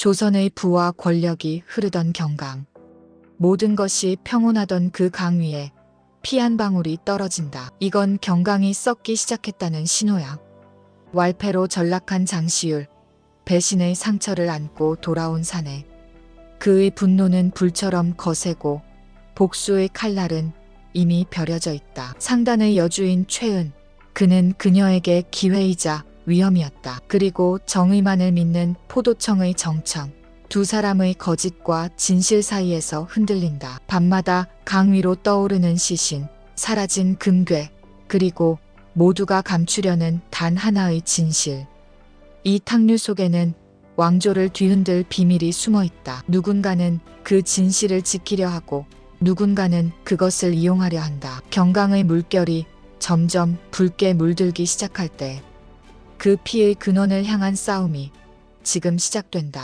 조선의 부와 권력이 흐르던 경강. 모든 것이 평온하던 그 강 위에 피 한 방울이 떨어진다. 이건 경강이 썩기 시작했다는 신호야. 왈패로 전락한 장시율, 배신의 상처를 안고 돌아온 사내. 그의 분노는 불처럼 거세고 복수의 칼날은 이미 벼려져 있다. 상단의 여주인 최은, 그는 그녀에게 기회이자 위험이었다. 그리고 정의만을 믿는 포도청의 정청. 두 사람의 거짓과 진실 사이에서 흔들린다. 밤마다 강 위로 떠오르는 시신, 사라진 금괴, 그리고 모두가 감추려는 단 하나의 진실. 이 탕류 속에는 왕조를 뒤흔들 비밀이 숨어 있다. 누군가는 그 진실을 지키려 하고 누군가는 그것을 이용하려 한다. 경강의 물결이 점점 붉게 물들기 시작할 때 그 피의 근원을 향한 싸움이 지금 시작된다.